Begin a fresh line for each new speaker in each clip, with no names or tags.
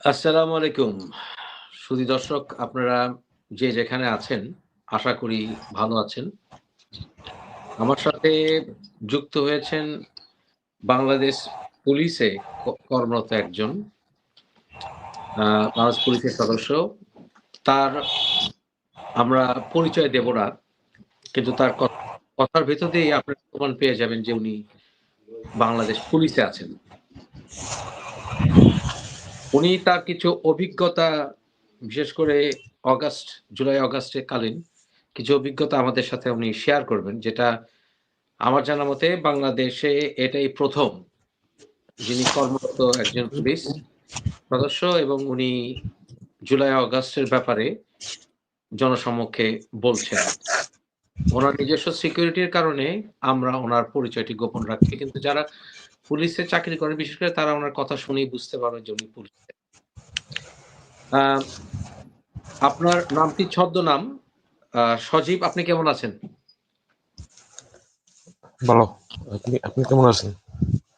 আসসালামু আলাইকুম। সুধী দর্শক, আপনারা যে যেখানে আছেন, আশা করি ভালো আছেন। আমার সাথে যুক্ত হয়েছেন বাংলাদেশ পুলিশে কর্মরত একজন। বাংলাদেশ পুলিশের সদস্য। তার, আমরা পরিচয় দেব না। কিন্তু তার কথার ভেতর দিয়েই আপনারা প্রমাণ পেয়ে যাবেন যে উনি বাংলাদেশ পুলিশে আছেন। উনি তার কিছু অভিজ্ঞতা বিশেষ করে অগাস্ট, জুলাই-অগাস্টে কালীন কিছু অভিজ্ঞতা আমাদের সাথে উনি শেয়ার করবেন। যেটা আমার জানা মতে বাংলাদেশে এটাই প্রথম যিনি কর্মরত একজন পুলিশ সদস্য এবং উনি জুলাই-অগাস্টের ব্যাপারে জনসমক্ষে বলছেন। ওনার নিজস্ব সিকিউরিটির কারণে আমরা ওনার পরিচয়টি গোপন রাখছি। কিন্তু যারা পুলিশে চাকরি করেন বিশেষ করে তারা উনার কথা শুনেই বুঝতে পারবে যে উনি পুলিশে। আপনার নামটি ছদ্মনাম সজীব আপনি কেমন আছেন?
ভালো। আপনি আপনি কেমন আছেন?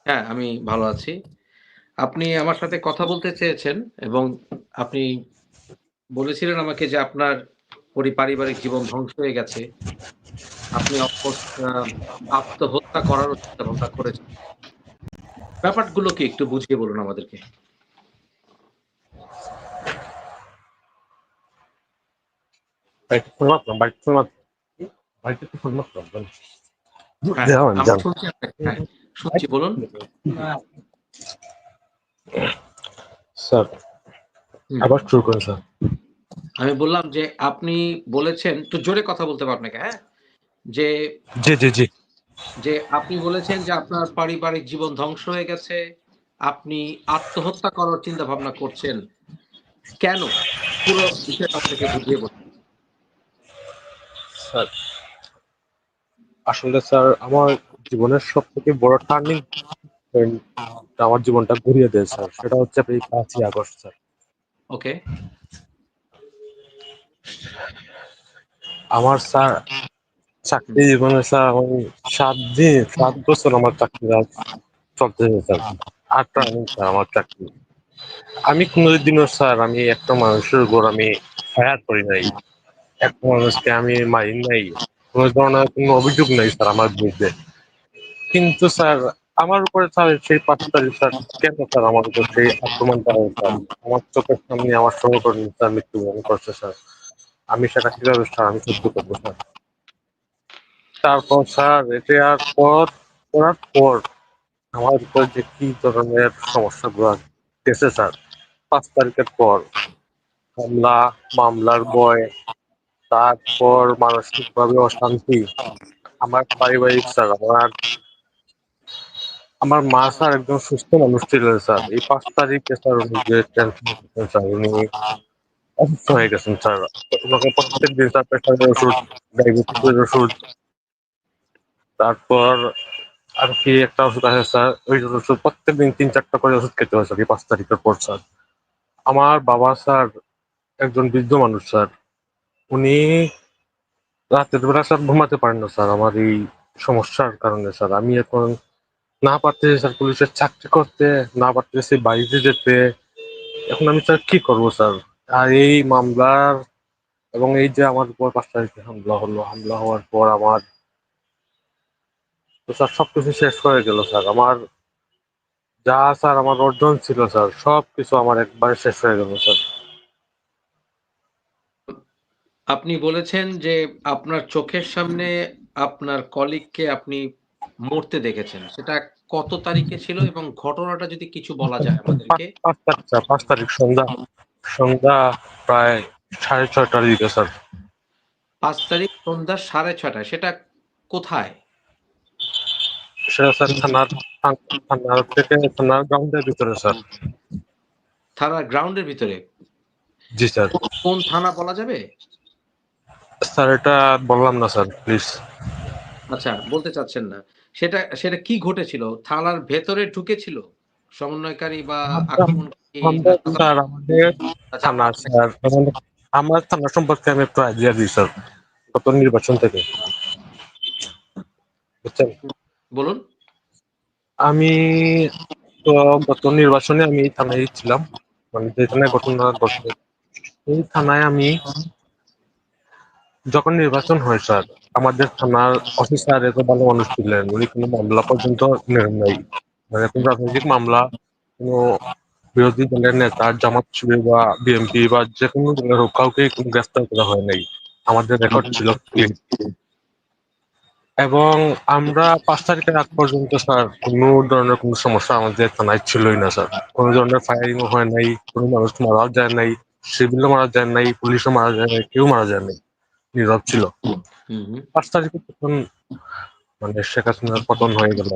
হ্যাঁ, আমি ভালো আছি। আপনি আমার সাথে কথা বলতে চেয়েছেন এবং আপনি বলেছিলেন আমাকে যে আপনার পরি পারিবারিক জীবন ধ্বংস হয়ে গেছে। আপনি আত্মহত্যা করারও চিন্তা-ভাবনা করেছেন। ব্যাপারগুলো কি একটু বুঝিয়ে বলুন আমাদেরকে? হ্যাঁ। হ্যাঁ, বলুন।
স্যার, আবার শুরু করেন স্যার।
আমি বললাম যে আপনি বলেছেন তো জোরে কথা বলতে আপনাকে, হ্যাঁ? যে
জি, জি, জি।
যে আপনি বলেছেন যে আপনার পারিবারিক জীবন ধ্বংস হয়ে গেছে। আপনি আত্মহত্যা করার চিন্তা-ভাবনা করছেন। কেন? পুরো বিষয়টা আপনাকে বুঝিয়ে বলুন।
স্যার আসলে স্যার আমার জীবনের সব থেকে বড় টার্নিং পয়েন্ট আমার জীবনটা ঘুরিয়ে দেয় স্যার। সেটা হচ্ছে আপনি পাঁচই আগস্ট স্যার।
ওকে।
আমার স্যার চাকরি জীবনে স্যার আমি ৭ দিন, সাত বছর আমার চাকরিটা চলতেছে স্যার। টার্নিং স্যার আমার চাকরি। আমি কোনদিনও স্যার, আমি একটা মানুষের উপর আমি ফায়ার করি নাই। একটা মানুষকে আমি মারি নাই। কোনো ধরনের কোন অভিযোগ নাই স্যার আমার বিরুদ্ধে। কিন্তু স্যার, আমার উপরে স্যার সেই ৫ তারিখ স্যার, কেন স্যার আমার উপর সেই আক্রমণটা হয়? আমার চোখের সামনে আমার সহকর্মী স্যার মৃত্যুবরণ করছে স্যার। আমি সেটা কীভাবে স্যার আমি সহ্য করব স্যার? তারপর স্যার এটার পর করার পর আমার উপর যে কি ধরনের সমস্যাগুলো গেছে স্যার পাঁচ তারিখের পর হামলা, মামলার বয় তারপর মানসিকভাবে অশান্তি। আমার পারিবারিক স্যার আমার আমার মা স্যার একজন সুস্থ মানুষ ছিলেন স্যার। এই পাঁচ তারিখে স্যার উনি যে টেনশন স্যার উনি অসুস্থ হয়ে গেছেন স্যার। ওনাকে প্রত্যেক দিন স্যার প্রেসারের ওষুধ, ডায়াবেটিসের ওষুধ তারপর আর কি একটা ওষুধ আছে স্যার ওই ওষুধ প্রত্যেকদিন ৩-৪ টা করে ওষুধ খেতে হয় স্যার এই ৫ তারিখের পর স্যার। আমার বাবা স্যার একজন বৃদ্ধ মানুষ স্যার। উনি রাতের বেলা স্যার ঘুমাতে পারেন না স্যার আমার এই সমস্যার কারণে স্যার। আমি এখন না পারতেছি স্যার পুলিশের চাকরি করতে, না পারতেছি বাড়িতে যেতে। এখন আমি স্যার কি করব স্যার? আর এই মামলার এবং এই যে আমার উপর পাঁচ তারিখে হামলা হলো, হামলা হওয়ার পর আমার তো স্যার সবকিছু শেষ হয়ে গেল স্যার। আমার যা স্যার আমার অর্জন ছিল স্যার সবকিছু আমার একবারে শেষ হয়ে গেল স্যার।
আপনি বলেছেন যে আপনার চোখের সামনে আপনার কলিগকে আপনি মরতে দেখেছেন। সেটা কত তারিখে ছিল এবং ঘটনাটা যদি কিছু বলা যায় আমাদেরকে?
৫ তারিখ স্যার ৫ তারিখ সন্ধ্যা সন্ধ্যা প্রায় ৬:৩০ টার দিকে স্যার।
পাঁচ তারিখ সন্ধ্যা ৬:৩০ সেটা কোথায়?
সেটা স্যার থানার থানার থেকে থানার গ্রাউন্ডের ভিতরে স্যার।
থানার গ্রাউন্ডের ভিতরে?
জি স্যার।
কোন থানা বলা যাবে?
স্যার এটা বললাম না স্যার প্লিজ।
আচ্ছা বলতে চাচ্ছেন না। সেটা সেটা কি ঘটেছিল? থানার ভেতরে ঢুকেছিল? সমন্বয়কারী বা আক্রমণকারী
স্যার আমাদের
আচ্ছা,
থানা স্যার আমার থানা সম্পর্কে আমি একটু আইডিয়া দিই স্যার। গত নির্বাচন থেকে। বুঝছেন?
বলুন।
আমি তো গত নির্বাচনে আমি থানায় ছিলাম। মানে যেখানে ঘটনা ঘটছে এই থানায় আমি যখন নির্বাচন হয় স্যার, আমাদের থানার অফিসার এত ভালো মানুষ ছিলেন, উনি কোনো মামলা পর্যন্ত নেন নাই মানে কোনো রাজনৈতিক মামলা, কোনো বিরোধী দলের নেতা, জামাত শিবির বা বিএনপি বা যে কোনো দলের কাউকে কোনো গ্রেফতার করা হয় নাই আমাদের রেকর্ড ছিল। এবং আমরা পাঁচ তারিখের আগ পর্যন্ত স্যার কোনো ধরনের কোনো সমস্যা আমাদের থানায় ছিলই না স্যার। কোনো ধরনের ফায়ারিংও হয় নাই কোনো মানুষ মারাও যায় নাই সিভিলও মারা যায় নাই পুলিশও মারা যায় নাই কেউ মারা যায় নাই নীরব ছিল। পাঁচ তারিখে তখন মানে শেখ হাসিনার পতন হয়ে গেল।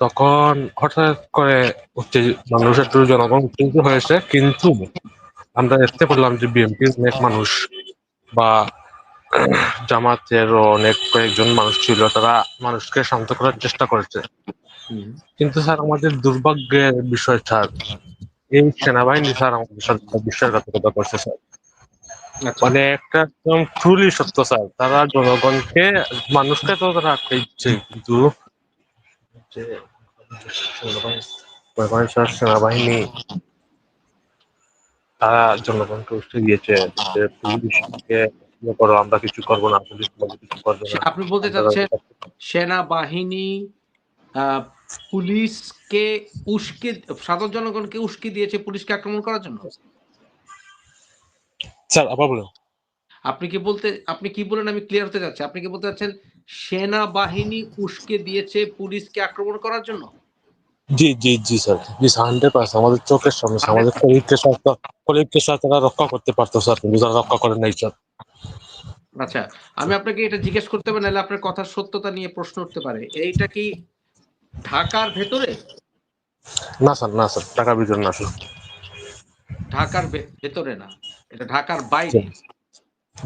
তখন হঠাৎ করে মানুষ একটু জনগণ উত্তেজিত হয়েছে কিন্তু আমরা দেখতে পেলাম যে বিএনপির অনেক মানুষ বা জামাতের অনেক কয়েকজন মানুষ ছিল তারা মানুষকে শান্ত করার চেষ্টা করেছে। কিন্তু স্যার আমাদের দুর্ভাগ্যের বিষয় স্যার এই সেনাবাহিনী স্যার আমাদের সাথে বিশ্বাসঘাতকতা করছে স্যার।
আচ্ছা।
মানে একটা একদম ট্রুলি সত্য স্যার তারা জনগণকে মানুষকে তো তারা আটকে দিচ্ছে কিন্তু সেনাবাহিনী তারা জনগণকে উঠে দিয়েছে পুলিশকে ইয়ে করো আমরা কিছু করব না পুলিশ কিছু করবে না।
আপনি বলতে চাচ্ছেন সেনাবাহিনী পুলিশকে উস্কে সাধারণ জনগণকে উস্কে দিয়েছে পুলিশকে আক্রমণ করার জন্য?
স্যার আবার বলুন।
আপনি কি বলতে আপনি কি বলেন আমি ক্লিয়ার হতে যাচ্ছি আপনি কি বলতে চাচ্ছেন সেনাবাহিনী উস্কে দিয়েছে পুলিশকে আক্রমণ করার জন্য?
জি জি জি স্যার। জি হান্ড্রেড পার্সেন্ট আমাদের চোখের সামনে আমাদের কলিগকে স্যার কলিগকে রক্ষা করতে পারতো স্যার। কিন্তু তারা রক্ষা করেন নাই স্যার।
আচ্ছা আমি আপনাকে এটা জিজ্ঞেস করতে পারি নাহলে আপনার কথার সত্যতা নিয়ে প্রশ্ন উঠতে পারে। এইটা কি ঢাকার ভেতরে?
না স্যার না স্যার টাকা বিতরণ না স্যার।
ঢাকার ভেতরে না এটা ঢাকার বাইরে।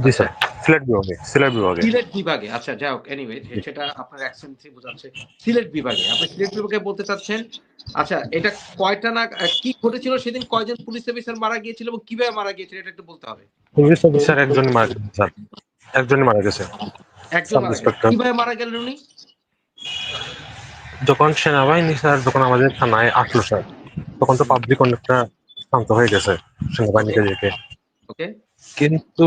জি। স্যার সিলেট বিভাগে সিলেট বিভাগে।
সিলেট বিভাগে আচ্ছা যাই হোক এনিওয়ে সেটা আপনার অ্যাকসেন্ট থেকে বোঝাচ্ছে। সিলেট বিভাগে আপনি সিলেট বিভাগে বলতে চাচ্ছেন? আচ্ছা এটা কয়টা না কি ঘটেছিল সেদিন? কয়জন পুলিশ অফিসার মারা গিয়েছিল এবং কীভাবে মারা গিয়েছিল এটা একটু বলতে হবে।
পুলিশ অফিসার একজনই মারা স্যার। একজনই মারা গেছে।
একজন মারা গেছে। কীভাবে মারা গেলেন উনি?
যখন সেনাবাহিনী স্যার যখন আমাদের থানায় আসলো স্যার তখন তো পাবলিক অনেকটা শান্ত হয়ে গেছে সেনাবাহিনীকে দেখে। কিন্তু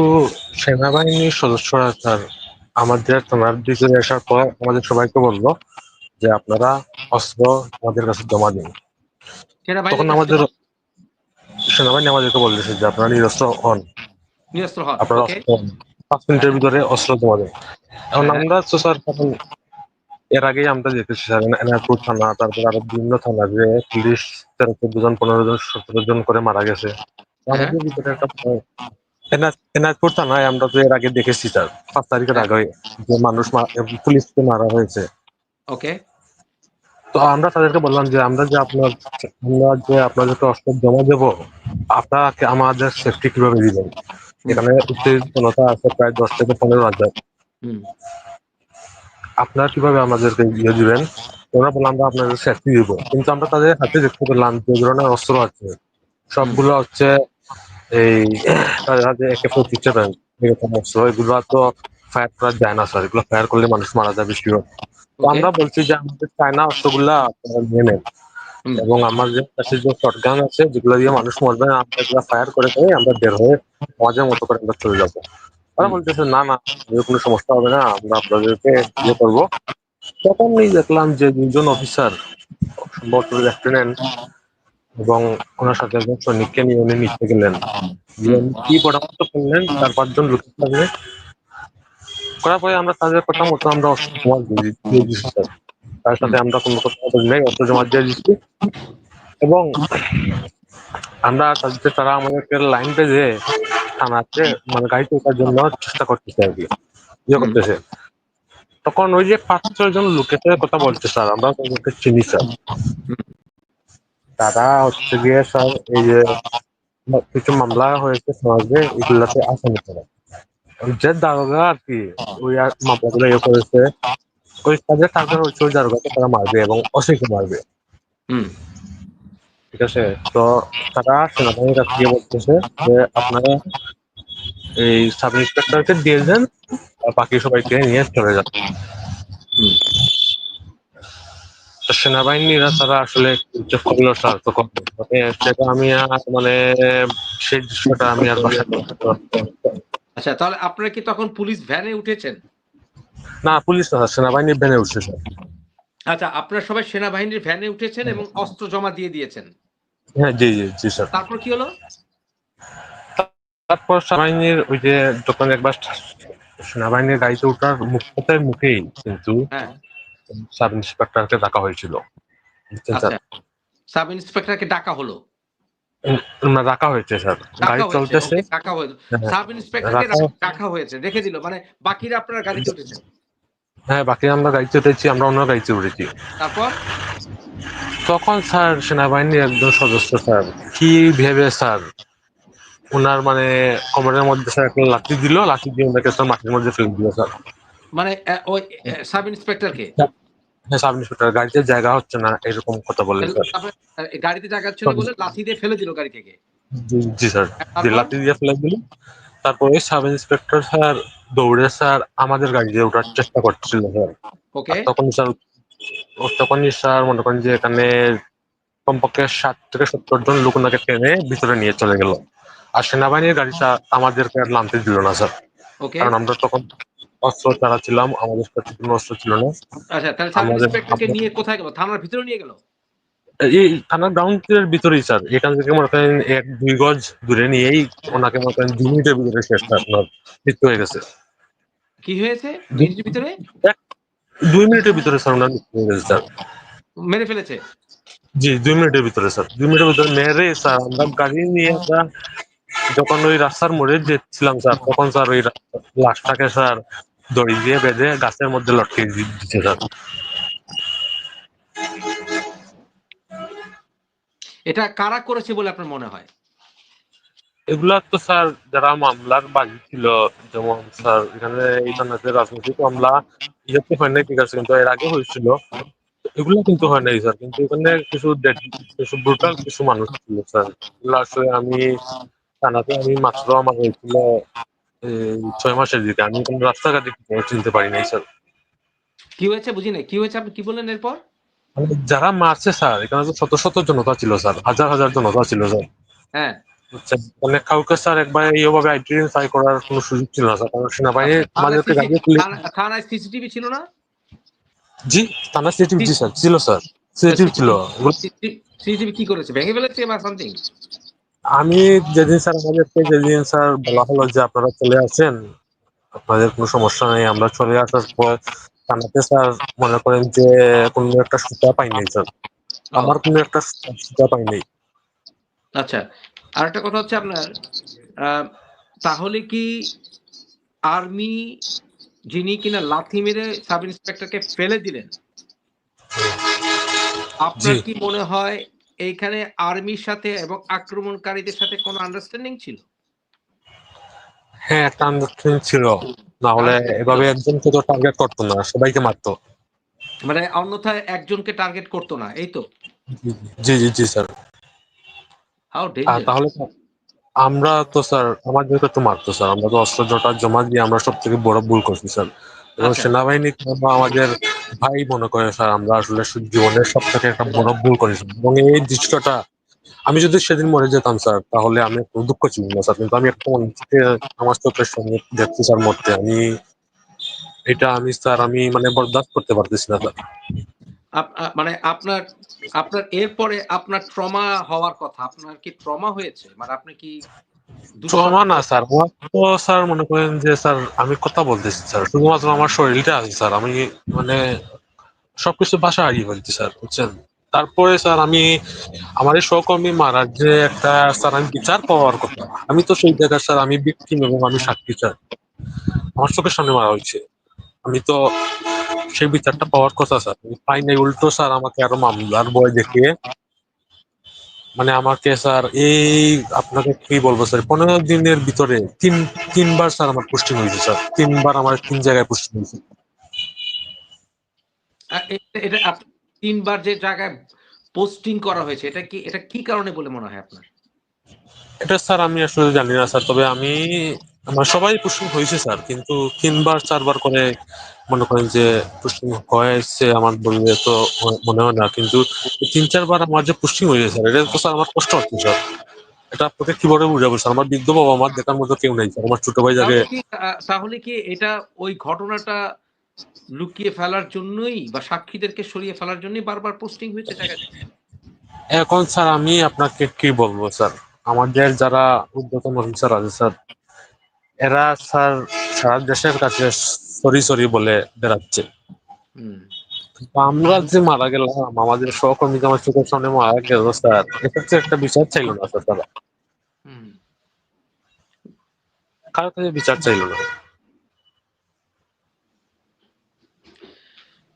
সেনাবাহিনীর সদস্যরা স্যার আমাদের থানার ভিতরে আসার পর আমাদের সবাইকে বলল যে আপনারা অস্ত্র আমাদের কাছে জমা দিন। তখন আমাদের সেনাবাহিনী আমাদেরকে বলতেছে যে আপনারা নিরস্ত্র হন।
নিরস্ত্র হন।
আপনারা অস্ত্র। পাঁচ মিনিটের ভিতরে অস্ত্র জমা দেন এখন
হ্যাঁ।
আমরা তো স্যার এর আগেই আমরা দেখেছি স্যার এনারপুর থানা তারপর আরও বিভিন্ন থানা যে পুলিশ তেরো চোদ্দ জন পনেরো জন সতেরো জন করে মারা গেছে। আমাদের ভিতরে একটা ভয়। থানায় আমরা তো এর আগে দেখেছি স্যার পাঁচ তারিখের আগে যে মানুষ পুলিশকে মারা হয়েছে।
ওকে।
তো আমরা তাদেরকে বললাম যে আমরা যে আপনার আমরা যে আপনাদেরকে অস্ত্র জমা দেবো আপনাকে আমাদের সেফটি কীভাবে দিবেন? এখানে জনতা আছে প্রায় দশ থেকে পনেরো হাজার। আপনারা কীভাবে আমাদেরকে ইয়ে দিবেন? ওরা বললাম আমরা আপনাদের সেফটি দিব। কিন্তু আমরা তাদের হাতে দেখতে পেলাম যে ধরনের অস্ত্র আছে সবগুলো হচ্ছে এই তাদের হাতে একে পঁচিশ এরকম অস্ত্র এগুলো তো ফায়ার করা যায় না স্যার এগুলো ফায়ার করলে মানুষ মারা যাবে শিওর তো আমরা বলছি যে আমাদের চায়না অস্ত্রগুলা নিয়ে নেন। এবং আমাদের কাছে যে শটগান আছে যেগুলো দিয়ে মানুষ মরবে না আমরা এগুলো ফায়ার করে করে আমরা বের হয়ে আমাদের মতো করে আমরা চলে যাব।
হুম।
বলতেছে না না কোনো সমস্যা হবে না আমরা আপনাদেরকে ইয়ে করব। তখনই দেখলাম যে দুজন অফিসার সম্ভবত লেফটেন্যান্ট এবং ওনার সাথে একজন সৈনিককে নিয়ে উনি নিতে গেলেন। কি পরামর্শ করলেন চার পাঁচজন লোকের সামনে করার পরে আমরা তাদের কথা মতো আমরা অস্ত্র তার সাথে আমরা কোনো কথা নাই অস্ত্র জমা দিয়ে দিচ্ছি। এবং আমরা তাদের তারা আমাদেরকে লাইন পেজে থানাতে মানে গাড়িতে ওঠার জন্য চেষ্টা করতেছে আর কি ইয়ে করতেছে। তখন ওই যে পাঁচ ছয় জন লোকের সাথে কথা বলছে স্যার, আমরা তাদেরকে চিনি স্যার। তারা হচ্ছে গিয়ে স্যার এই যে কিছু মামলা হয়েছে সমাজে, এগুলাতে আসামি তারা যে দারোগা আর কি, ওই মামলাগুলো ইয়ে করেছে ওই টার্গেট হচ্ছে ওই দারোগাকে তারা মারবে এবং অসীকে মারবে।
হুম।
ঠিক আছে? তো তারা সেনাবাহিনীর কাছে গিয়ে বলতেছে যে আপনারা এই সাব ইন্সপেক্টরকে দিয়ে দেন আর বাকি সবাইকে নিয়ে চলে যান। তো সেনাবাহিনীরা তারা আসলে করল স্যার মানে সেটা আমি আর মানে সেই দৃশ্যটা আমি আর।
আচ্ছা তাহলে আপনারা কি তখন পুলিশ ভ্যানে উঠেছেন?
না পুলিশ না স্যার, সেনাবাহিনী বেনে উঠছে
আচ্ছা আপনারা সবাই সেনাবাহিনীর ভ্যানে উঠেছেন এবং অস্ত্র জমা দিয়ে দিয়েছেন।
হ্যাঁ জি জি জি স্যার।
তারপর কি হলো?
তারপর সেনাবাহিনীর ওই যে যখন একবার সেনাবাহিনীর গাড়িতে ওঠার মুখটার মুখেই কিন্তু
হ্যাঁ।
সাব ইন্সপেক্টরকে ডাকা হয়েছিল।
আচ্ছা সাব ইন্সপেক্টরকে ডাকা হলো?
ডাকা হয়েছে স্যার। গাড়ি চলতেছে।
ডাকা হয়েছে।
হ্যাঁ,
সাব ইন্সপেক্টরকে
রাখা-
হয়েছে রেখে দিল মানে বাকিরা আপনারা গাড়িতে উঠেছেন
হ্যাঁ বাকি আমরা গাড়িতে উঠেছি আমরা অন্য গাড়িতে উঠেছি
তারপর?
তখন স্যার সেনাবাহিনীর একজন সদস্য স্যার কি ভেবে স্যার? ওনার মানে কোমরের মধ্যে স্যার একটা লাঠি দিল লাঠি দিয়ে ওনাকে স্যার মাটির মধ্যে ফেলে দিল স্যার।
মানে ওই সাব ইন্সপেক্টরকে?
হ্যাঁ সাব ইন্সপেক্টর গাড়িতে জায়গা হচ্ছে না এরকম কথা বলে
তারপরে, গাড়িতে জায়গা ছিল বলে লাথি দিয়ে ফেলে দিল গাড়ি থেকে।
জি- স্যার? লাঠি দিয়ে ফেলে দিল। তারপরে সাব ইন্সপেক্টর স্যার দৌড়ে স্যার আমাদের গাড়িতে ওঠার চেষ্টা করছিল স্যার। তখন স্যার তখনই স্যার মনে করেন যে এখানে কমপক্ষে ষাট থেকে সত্তর জন লোক ওনাকে টেনে ভিতরে নিয়ে চলে গেল। আর সেনাবাহিনীর গাড়িটা আমাদেরকে আর নামতে দিল না স্যার। কারণ আমরা তখন অস্ত্র ছাড়া ছিলাম আমাদের কাছে কোনো অস্ত্র ছিল না।
আচ্ছা তাহলে সাব
আমাদের-
ইন্সপেক্টরকে নিয়ে কোথায় গেল? থানার ভিতরে নিয়ে গেল?
এই থানার গ্রাউন্ডের ভিতরেই স্যার। এখান থেকে মনে করেন এক দুই গজ দূরে নিয়েই ওনাকে মনে করেন দুই মিনিটের ভিতরে শেষ স্যার ওনার মৃত্যু হয়ে গেছে।
কি হয়েছে? মিনিটের ভিতরে?
দুই মিনিটের ভিতরে স্যার ওনার মৃত্যু হয়ে গেছে স্যার।
মেরে ফেলেছে?
জি দুই মিনিটের ভিতরে স্যার। দুই মিনিটের ভিতরে মেরে স্যার আমরা গাড়ি নিয়ে আমরা যখন ওই রাস্তার মোড়ে যেছিলাম স্যার তখন স্যার ওই লাশটাকে স্যার দড়ি দিয়ে বেঁধে গাছের মধ্যে লটকে দি- দিচ্ছে স্যার
এটা কারা করেছে বলে আপনার মনে হয়?
এগুলা তো স্যার যারা মামলার বাজি ছিল যেমন স্যার এখানে এখানে রাজনৈতিক মামলা ইয়েতে হয় নাই ঠিক আছে কিন্তু এর আগে হয়েছিল। এগুলো কিন্তু হয় নাই স্যার কিন্তু এখানে কিছু কিছু ব্রুটাল কিছু মানুষ ছিল স্যার। এগুলো আসলে আমি থানাতে আমি মাত্র আমার হয়েছিল ছয় মাসের দিকে আমি কোনো রাস্তাঘাটে কিছু চিনতে পারি নাই স্যার।
কি হয়েছে বুঝি নাই? কি হয়েছে? আপনি কি বললেন এরপর?
মানে যারা মারছে স্যার এখানে তো শত শত জনতা ছিল স্যার। হাজার হাজার জনতা ছিল স্যার।
হ্যাঁ।
মানে কাউকে স্যার একবার এইভাবে আইডেন্টিফাই করার কোনো সুযোগ ছিল না স্যার। কারণ সেনাবাহিনী আমাদেরকে গাড়ি
থানায় সিসিটিভি ছিল না?
জি থানা সিসিটিভি জি স্যার। ছিল স্যার। সিসিটিভি ছিল।
সিসিটিভি কি করেছে? ভেঙে ফেলেছে বা সামথিং
আমি যেদিন স্যার আমাদেরকে যেদিন স্যার বলা হলো যে আপনারা চলে আসেন আপনাদের কোনো সমস্যা নেই আমরা চলে আসার পর থানাতে স্যার মনে করেন যে কোনো একটা সুতা পাই নাই স্যার। আমার কোনো একটা সুতা পাই নাই
আচ্ছা আর একটা কথা হচ্ছে আপনার তাহলে কি আর্মি যিনি কিনা লাথি মেরে সাব ইন্সপেক্টরকে ফেলে দিলেন? আপনার কি মনে হয় এইখানে আর্মির সাথে এবং আক্রমণকারীদের সাথে কোনো আন্ডারস্ট্যান্ডিং ছিল?
হ্যাঁ একটা আন্ডারস্ট্যান্ডিং ছিল। না হলে এভাবে একজনকে তো টার্গেট করতো না সবাইকে মারতো।
মানে অন্যথায় একজনকে টার্গেট করতো না এই তো?
জি জি জি স্যার।
হাউ
আর তাহলে আমরা তো স্যার আমাদেরকে তো মারতো স্যার আমরা তো অস্ত্র জোটা জমা দিয়ে আমরা সব থেকে বড় ভুল করছি স্যার।
আচ্ছা।
সেনাবাহিনী আমাদের ভাই মনে করে স্যার, আমরা আসলে জীবনের সব থেকে একটা বড় ভুল করেছি এবং এই দৃশ্যটা, আমি যদি সেদিন মরে যেতাম, স্যার, তাহলে আমি দুঃখ ছিল না, স্যার। কিন্তু আমি একটা মন থেকে আমার চোখের সঙ্গে দেখছি, স্যার, মরতে। আমি, এটা আমি, স্যার, আমি মানে বরদাস্ত করতে পারতেছি না, স্যার।
মানে আপনার আপনার, এরপরে আপনার ট্রমা হওয়ার কথা, আপনার কি ট্রমা হয়েছে? মানে আপনি কি
স্যার। স্যার, মনে করেন যে, স্যার, আমি কথা বলতেছি, স্যার। শুধুমাত্র আমার শরীরটা আছে, স্যার। আমি মানে সবকিছু বাসা হারিয়ে ফেলছি, স্যার, বুঝছেন? তারপরে, স্যার, আমি, আমার এই সহকর্মী মারার যে একটা, স্যার, আমি বিচার পাওয়ার কথা, আমি তো সেই জায়গায়, স্যার, আমি বিক্রিম এবং আমি সাক্ষী, স্যার। আমার চোখের সামনে মারা হয়েছে। আমি তো সেই বিচারটা পাওয়ার কথা, স্যার। আমি পাই নাই, উল্টো, স্যার, আমাকে আরও মামলার বয় দেখিয়ে মানে আমাকে স্যার এই আপনাকে কি বলব স্যার পনেরো দিনের ভিতরে তিন তিনবার স্যার আমার পোস্টিং হয়েছে স্যার তিনবার আমার তিন জায়গায় পোস্টিং হয়েছে।
এটা তিনবার যে জায়গায় পোস্টিং করা হয়েছে এটা কি এটা কি কারণে বলে মনে হয় আপনার?
এটা স্যার আমি আসলে জানি না স্যার তবে আমি আমার সবাই পুষ্টিং হয়েছে স্যার কিন্তু তিনবার চারবার করে মনে করেন যে পুষ্টিং হয়েছে আমার বললে তো মনে হয় না। কিন্তু তিন চারবার আমার যে পুষ্টিং হয়ে স্যার এটা তো স্যার আমার কষ্ট হচ্ছে স্যার। এটা আপনাকে কীভাবে বুঝাবো স্যার? আমার বৃদ্ধ বাবা আমার দেখার মতো কেউ নেই স্যার। আমার ছোট ভাই যাকে
তাহলে কি কি এটা ওই ঘটনাটা লুকিয়ে ফেলার জন্যই বা সাক্ষীদেরকে সরিয়ে ফেলার জন্যই বারবার পোস্টিং হয়েছে?
এখন স্যার আমি আপনাকে কি বলব স্যার? আমাদের যারা উদ্যতন অফিসার আছে স্যার এরা স্যার সারা দেশের কাছে সরি সরি বলে বেড়াচ্ছে। আমরা যে মারা গেলাম আমাদের সহকর্মী আমার চোখের সামনে মারা গেল স্যার। এটা তো একটা বিচার চাইলো না স্যার তারা। কারও কাছে বিচার চাইলো না।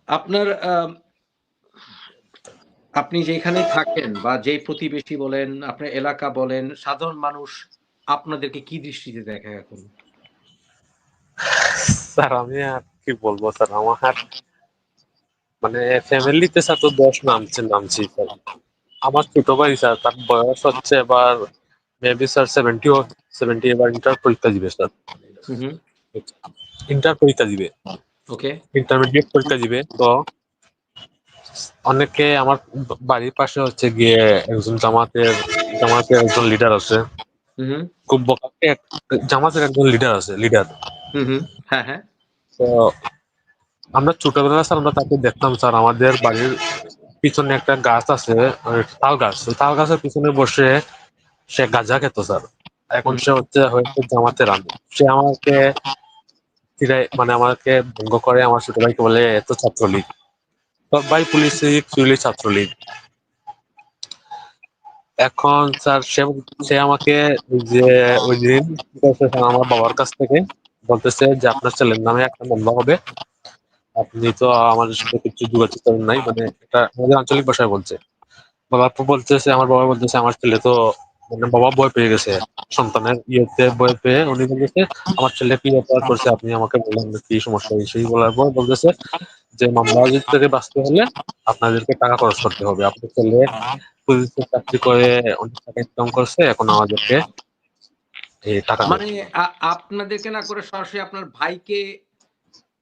আপনার আপনি যেখানে থাকেন বা যেই প্রতিবেশী বলেন আপনার এলাকা বলেন সাধারণ মানুষ আপনাদেরকে কি দৃষ্টিতে দেখে এখন?
স্যার আমি আর কি বলব স্যার আমার মানে ফ্যামিলিতে স্যার তো দশ নামছে নামছি স্যার। আমার ছোট ভাই স্যার তার বয়স হচ্ছে এবার মেবি স্যার সেভেন্টি সেভেন্টি এবার ইন্টার পরীক্ষা দিবে স্যার। ইন্টার পরীক্ষা দিবে।
ওকে
ইন্টারমিডিয়েট পরীক্ষা দিবে তো অনেকে আমার বাড়ির পাশে হচ্ছে গিয়ে একজন জামাতের জামাতের একজন লিডার আছে। খুব জামাতের একজন লিডার আছে লিডার
হ্যাঁ হ্যাঁ।
আমরা ছোটবেলা স্যার, আমরা তাকে দেখতাম, স্যার। আমাদের বাড়ির পিছনে একটা গাছ আছে তাল গাছ। তাল গাছের পিছনে বসে সে গাঁজা খেত, স্যার। এখন সে হচ্ছে হয়তো জামাতের আমি সে আমাকে মানে আমাকে ভঙ্গ করে আমার ছোট ভাইকে বলে এত ছাত্রলীগ। তোর ভাই, পুলিশ চুলি ছাত্রলীগ। এখন, স্যার, সে সে আমাকে যে, ওই দিন আমার বাবার কাছ থেকে বলতেছে যে, আপনার ছেলের নামে একটা মামলা হবে। আপনি তো আমাদের সাথে কিছু যোগাযোগ করেন নাই। মানে এটা আমাদের আঞ্চলিক ভাষায় বলছে। বাবা বলতেছে, আমার বাবা বলতেছে, আমার ছেলে তো মানে বাবা ভয় পেয়ে গেছে। সন্তানের ইয়েতে ভয় পেয়ে উনি বলতেছে, আমার ছেলে কি অপরাধ করছে, আপনি আমাকে বললেন কি সমস্যা? সেই বলার পর বলতেছে যে, মামলা থেকে বাঁচতে হলে আপনাদেরকে টাকা খরচ করতে হবে। আপনার ছেলে পুলিশের চাকরি করে অনেক টাকা ইনকাম করছে, এখন আমাদেরকে টাকা
মানে আপনাদেরকে না করে সরাসরি আপনার ভাইকে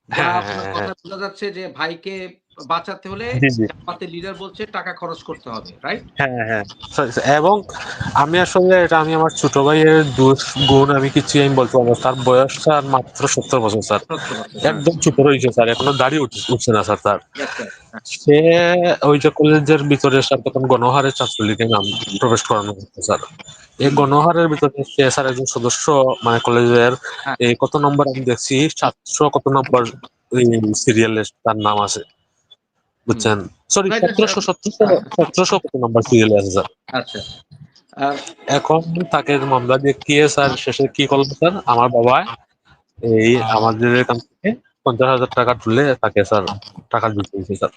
যা
হ্যাঁ, হ্যাঁ,
কথা বোঝা যাচ্ছে যে ভাইকে বাঁচাতে হলে জামাতের লিডার বলছে টাকা খরচ করতে হবে রাইট
হ্যাঁ হ্যাঁ। এবং আমি আসলে এটা আমি আমার ছোট ভাইয়ের দোষ গুণ আমি কিছু আমি বলতে পারব। তার বয়স স্যার মাত্র সত্তর বছর স্যার। একদম ছোট রয়েছে স্যার। এখনও দাড়ি উঠছে না স্যার তার। সে ওই যে কলেজের ভিতরে স্যার তখন গণহারের ছাত্রলীগে নাম প্রবেশ করানো হচ্ছে স্যার। এই গণহারের ভিতরে সে স্যার একজন সদস্য মানে কলেজের
হ্যাঁ।
এই কত নম্বর আমি দেখছি সাতশো কত নম্বর সিরিয়ালে তার নাম আছে। বুঝছেন? সরি সতেরোশো. সতেরোশো কত নম্বর সিরিয়ালে আছে স্যার
আচ্ছা।
এখন তাকে মামলা দেখিয়ে স্যার শেষে কি করল স্যার? আমার বাবা এই আমাদের এখান থেকে পঞ্চাশ হাজার টাকা তুলে তাকে স্যার টাকা দিতে স্যার।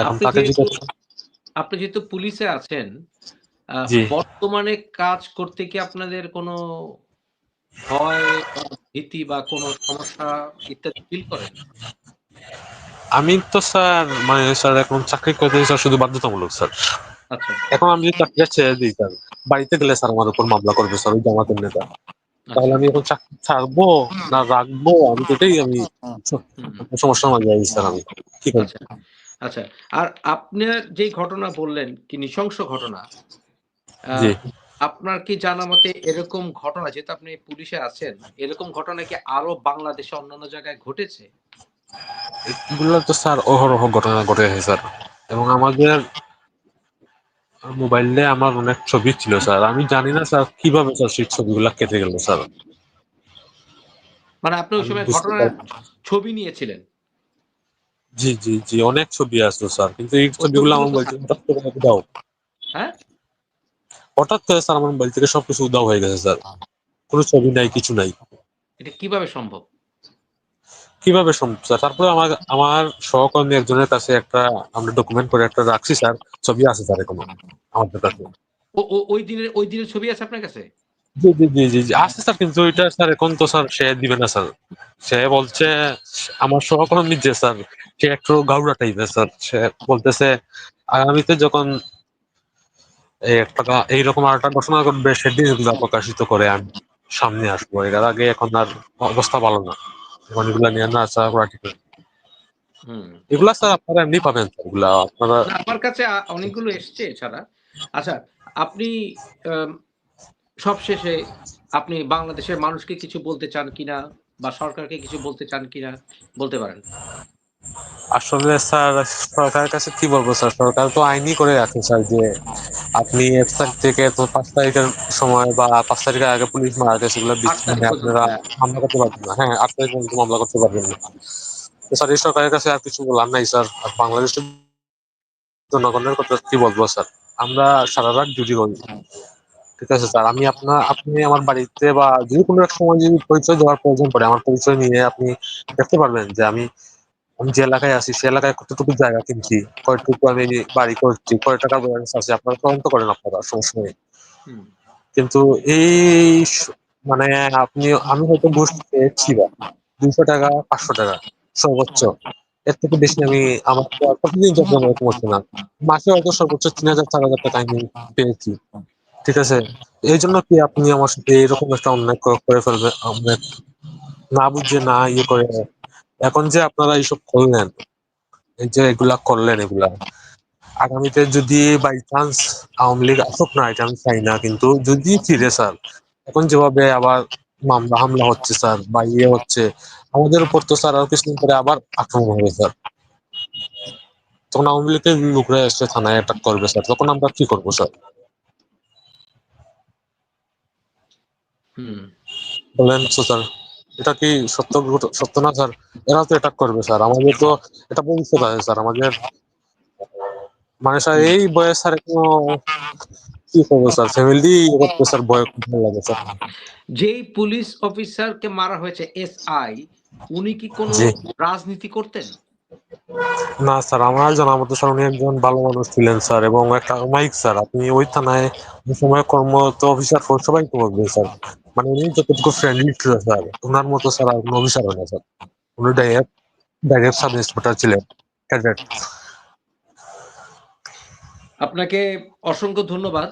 এখন
আপনি
তাকে
যেহেতু আপনি যেহেতু পুলিশে আছেন বর্তমানে কাজ করতে কি আপনাদের কোনো ভয় ভীতি বা কোনো সমস্যা ইত্যাদি ফিল করেন?
আমি তো স্যার মানে স্যার এখন চাকরি করতে স্যার শুধু বাধ্যতামূলক স্যার।
আচ্ছা।
এখন আমি যদি চাকরিটা ছেড়ে দিই স্যার। বাড়িতে গেলে স্যার আমার উপর মামলা করবে স্যার ওই জামাতের নেতা। তাহলে আমি এখন চাকরি ছাড়বো না রাখব? আমি তো এটাই আমি সমস্যার মাঝে আছি স্যার আমি। কি করব?
আচ্ছা। আচ্ছা। আর আপনার যেই ঘটনা বললেন কি নৃশংস ঘটনা
জি।
আপনার কি জানা মতে এরকম ঘটনা যেহেতু আপনি পুলিশে আছেন এরকম ঘটনা কি আরও বাংলাদেশে অন্যান্য জায়গায় ঘটেছে?
এগুলো তো স্যার অহরহ ঘটনা ঘটেছে স্যার। এবং আমাদের মোবাইলে আমার অনেক ছবি ছিল স্যার। আমি জানি না স্যার কীভাবে স্যার সেই ছবিগুলো কেটে গেল স্যার।
মানে আপনি ওই সময় ঘটনার ছবি নিয়েছিলেন?
জি জি জি অনেক ছবি আসলো স্যার। কিন্তু এই ছবিগুলো আমার হঠাৎ করে
হ্যাঁ?
হঠাৎ করে স্যার আমার মোবাইল থেকে সবকিছু উদাও হয়ে গেছে স্যার। কোনো ছবি নাই কিছু নাই।
এটা কীভাবে সম্ভব?
কীভাবে সম্ভব স্যার? তারপরে আমার আমার সহকর্মী একজনের কাছে একটা আমরা ডকুমেন্ট করে একটা রাখছি স্যার। ছবি আছে স্যার এখনও আমাদের কাছে।
ওই দিনের ওই দিনের ছবি আছে আপনার কাছে?
জি জি জি জি জি আছে স্যার কিন্তু ওইটা স্যার এখন তো স্যার সে দিবে না স্যার। সে বলছে আমার সহকর্মী যে স্যার সে একটু গাউরা টাইপের স্যার। সে বলতেছে আগামীতে যখন এই একটা এইরকম আর একটা ঘটনা ঘটবে সেদিন প্রকাশিত করে আমি সামনে আসব। এর আগে এখন আর অবস্থা ভালো না। এখন এগুলা নিয়ে না আসা রাখি
হুম।
এগুলা স্যার আপনারা এমনি পাবেন এগুলা আপনারা
আমার কাছে অনেকগুলো এসছে এছাড়া। আচ্ছা আপনি সবশেষে আপনি বাংলাদেশের মানুষকে কিছু বলতে চান কিনা বা সরকারকে কিছু বলতে চান কিনা বলতে পারেন।
আসলে স্যার সরকারের কাছে কি বলব স্যার? সরকার তো আইনই করে রাখে স্যার যে আপনি এক তারিখ থেকে তো পাঁচ তারিখের সময় বা পাঁচ তারিখের আগে পুলিশ মারা গেছে সেগুলো
আট তারিখ
মানে
পর্যন্ত,
আপনারা। মামলা করতে পারবেন না। হ্যাঁ আট তারিখ পর্যন্ত মামলা করতে পারবেন না। তো স্যার এই সরকারের কাছে আর কিছু বলার নাই স্যার। আর বাংলাদেশের জনগণের কথা কি বলব স্যার? আমরা সারা রাত ডিউটি করি ঠিক আছে স্যার আমি আপনার আপনি আমার বাড়িতে বা যদি কোনো এক সময় যদি পরিচয় দেওয়ার প্রয়োজন পড়ে আমার পরিচয় নিয়ে আপনি দেখতে পারবেন যে আমি আমি যে এলাকায় আছি সে এলাকায় কতটুকু জায়গা কিনছি কয়টুকু আমি বাড়ি করছি কয় টাকার ব্যালেন্স আছে আপনারা তদন্ত করেন আপনারা সমস্যা নেই। কিন্তু এই মানে আপনি আমি হয়তো ঘুষ পেয়েছি বা দুইশো টাকা পাঁচশো টাকা সর্বোচ্চ। এর থেকে বেশি আমি আমার প্রতিদিন যত্ন হচ্ছে না মাসে হয়তো সর্বোচ্চ তিন হাজার চার হাজার টাকা আমি পেয়েছি। ঠিক আছে? এই জন্য কি আপনি আমার সাথে এরকম একটা অন্যায় করে অন্যায় না বুঝে না ইয়ে করে এখন যে আপনারা এইসব করলেন এই যে এগুলা করলেন এগুলা আগামীতে যদি বাই চান্স আওয়ামী লীগ আসুক না এটা আমি চাই না কিন্তু যদি ফিরে স্যার এখন যেভাবে আবার মামলা হামলা হচ্ছে স্যার বা ইয়ে হচ্ছে আমাদের উপর তো স্যার আর কিছুদিন পরে আবার আক্রমণ হবে স্যার। তখন আওয়ামী লীগের লোকরা এসে থানায় অ্যাটাক করবে স্যার তখন আমরা কি করব স্যার?
হুম।
বলেন স্যার। এটা কি সত্য সত্য না স্যার? এরা তো অ্যাটাক করবে স্যার। আমাদের তো এটা ভবিষ্যৎ আছে স্যার আমাদের মানে স্যার এই বয়স স্যার এখনও কি করব স্যার? ফ্যামিলি স্যার ভয় ভালো লাগে স্যার।
যেই পুলিশ অফিসারকে মারা হয়েছে এস আই উনি কি কোনো রাজনীতি করতেন?
না স্যার আমার জানা মতো স্যার উনি একজন ভালো মানুষ ছিলেন স্যার এবং একটা অমায়িক স্যার। আপনি ওই থানায় ওই সময় কর্মরত অফিসার সবাই তো বলবে স্যার। মানে উনি যতটুকু ফ্রেন্ডলি ছিল স্যার ওনার মতো স্যার আর কোনো অফিসার হয় না স্যার উনি ডাইরেক্ট ডাইরেক্ট সাব ইন্সপেক্টর ছিলেন ক্যাডেট
আপনাকে অসংখ্য ধন্যবাদ।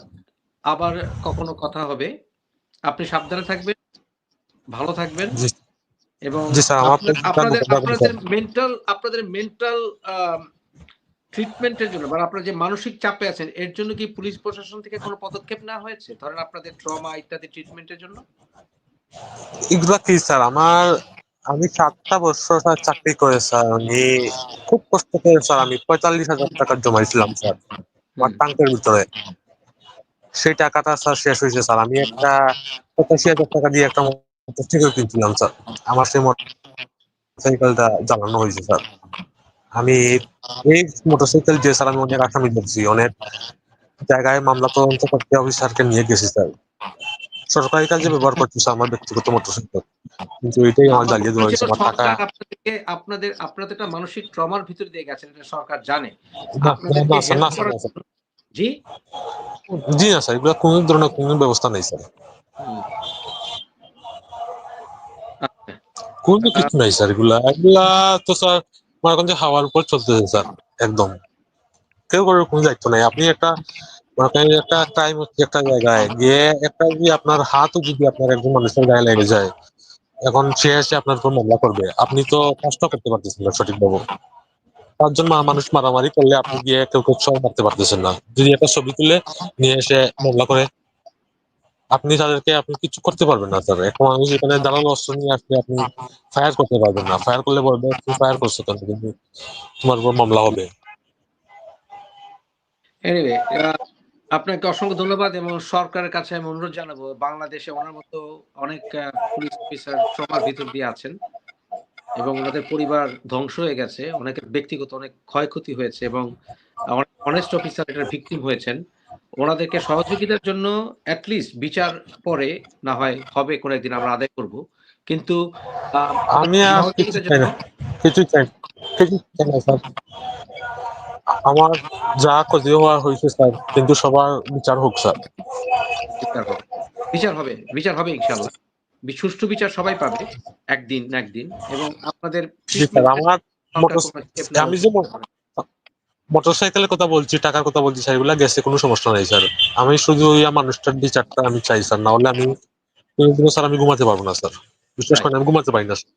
আবার কখনো কথা হবে। আপনি সাবধানে থাকবেন ভালো থাকবেন। এবং আপনাদের আপনাদের মেন্টাল আপনাদের মেন্টাল ট্রিটমেন্টের জন্য বা আপনারা যে মানসিক চাপে আছেন, এর জন্য কি পুলিশ প্রশাসন থেকে কোনো পদক্ষেপ নেওয়া হয়েছে? ধরেন আপনাদের ট্রমা ইত্যাদি ট্রিটমেন্টের জন্য?
কি স্যার? আমার, আমি সাতটা বছর স্যার চাকরি করে স্যার, আমি খুব কষ্ট করে স্যার, আমি পঁয়তাল্লিশ হাজার টাকা জমাইছিলাম স্যার, আমার টাঙ্কের ভিতরে। সেই টাকাটা স্যার শেষ হয়েছে স্যার, আমি একটা পঁচাশি হাজার টাকা দিয়ে একটা মোটরসাইকেল কিনছিলাম স্যার, আমার সেই মোটরসাইকেলটা জ্বালানো হয়েছে স্যার। আমি এই মোটরসাইকেল দিয়ে স্যার আমি অনেক আসামি ধরছি অনেক জায়গায় মামলা তদন্ত করতে অফিসারকে নিয়ে গেছি স্যার। সরকারি কাজে ব্যবহার করছি স্যার আমার ব্যক্তিগত মোটরসাইকেল কিন্তু এটাই আমার জ্বালিয়ে দেওয়া হয়েছে আমার টাকা
আপনাদের আপনাদের একটা মানসিক ট্রমার ভিতর দিয়ে গেছেন এটা সরকার জানে।
না, স্যার না স্যার
জি?
জি না স্যার এগুলো কোনো ধরনের কোনো ব্যবস্থা নেই স্যার।
আচ্ছা
কোনো কিছু নাই স্যার এগুলা এগুলা তো স্যার মনে হাওয়ার উপর চলতেছে, স্যার, একদম। কেউ করার কোনো দায়িত্ব নাই। আপনি একটা একটা ক্রাইম হচ্ছে একটা জায়গায়, গিয়ে একটা যদি আপনার হাতও যদি আপনার একজন মানুষের গায়ে লেগে যায়, এখন সে এসে আপনার উপর মামলা করবে। আপনি তো কষ্ট করতে পারতেছেন না সঠিকভাবে। পাঁচজন মানুষ মারামারি করলে আপনি গিয়ে কেউ কেউ সব মারতে পারতেছেন না। যদি একটা ছবি তুলে নিয়ে এসে মামলা করে আপনি তাদেরকে, আপনি কিছু করতে পারবেন না স্যার এখন আমি যেখানে দালাল অস্ত্র নিয়ে আসলে আপনি ফায়ার করতে পারবেন না। ফায়ার করলে বলবে, তুমি ফায়ার করছ কেন? কিন্তু তোমার উপর মামলা হবে।
এনিওয়ে আপনাকে অসংখ্য ধন্যবাদ এবং সরকারের কাছে আমি অনুরোধ জানাব, বাংলাদেশে ওনার মতো অনেক পুলিশ অফিসার ট্রমার ভিতর দিয়ে আছেন এবং ওনাদের পরিবার ধ্বংস হয়ে গেছে। অনেকের ব্যক্তিগত অনেক ক্ষয়ক্ষতি হয়েছে এবং অনেস্ট অফিসার এটার ভিকটিম হয়েছেন। ওনাদেরকে সহযোগিতার জন্য অ্যাটলিস্ট বিচার পরে না হয় হবে কোনো একদিন আমরা আদায় করব। কিন্তু
আমি কিছু চাই না। কিছু চাই কিছু চাই না স্যার। আমার যা ক্ষতি হওয়ার হয়েছে স্যার কিন্তু সবার বিচার হোক স্যার।
বিচার হবে। বিচার হবে। বিচার হবে ইনশাল্লাহ বি- সুষ্ঠু বিচার সবাই পাবে একদিন একদিন। এবং আপনাদের
স্যার আমার আমি
উচিত।
মোটরসাইকেলের কথা বলছি, টাকার কথা বলছি স্যার এগুলা গেছে, কোনো সমস্যা নাই স্যার আমি শুধু ইয়া মানুষটার বিচারটা আমি চাই স্যার না হলে আমি স্যার আমি ঘুমাতে পারব না স্যার বিশ্বাস করেন, আমি ঘুমাতে পারি না স্যার।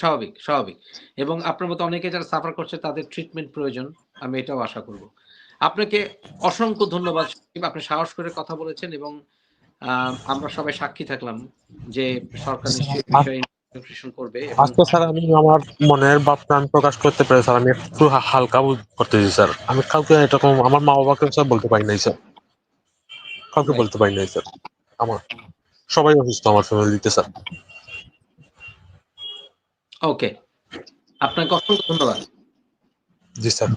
স্বাভাবিক স্বাভাবিক। এবং আপনার মতো অনেকে যারা সাফার করছে, তাদের ট্রিটমেন্ট প্রয়োজন, আমি এটাও আশা করব। আপনাকে অসংখ্য ধন্যবাদ আপনি সাহস করে কথা বলেছেন এবং আমরা সবাই সাক্ষী থাকলাম যে সরকার নিশ্চয়ই করবে
আজকে স্যার আমি আমার মনের ভাবটা আমি প্রকাশ করতে পারি স্যার আমি একটু হালকা বোধ করতেছি স্যার। আমি কাউকে এরকম আমার মা বাবাকে স্যার বলতে পারি নাই স্যার। কাউকে বলতে পারি নাই স্যার। আমার সবাই অসুস্থ আমার ফ্যামিলিতে স্যার।
ওকে। আপনাকে অসংখ্য ধন্যবাদ।
জি স্যার।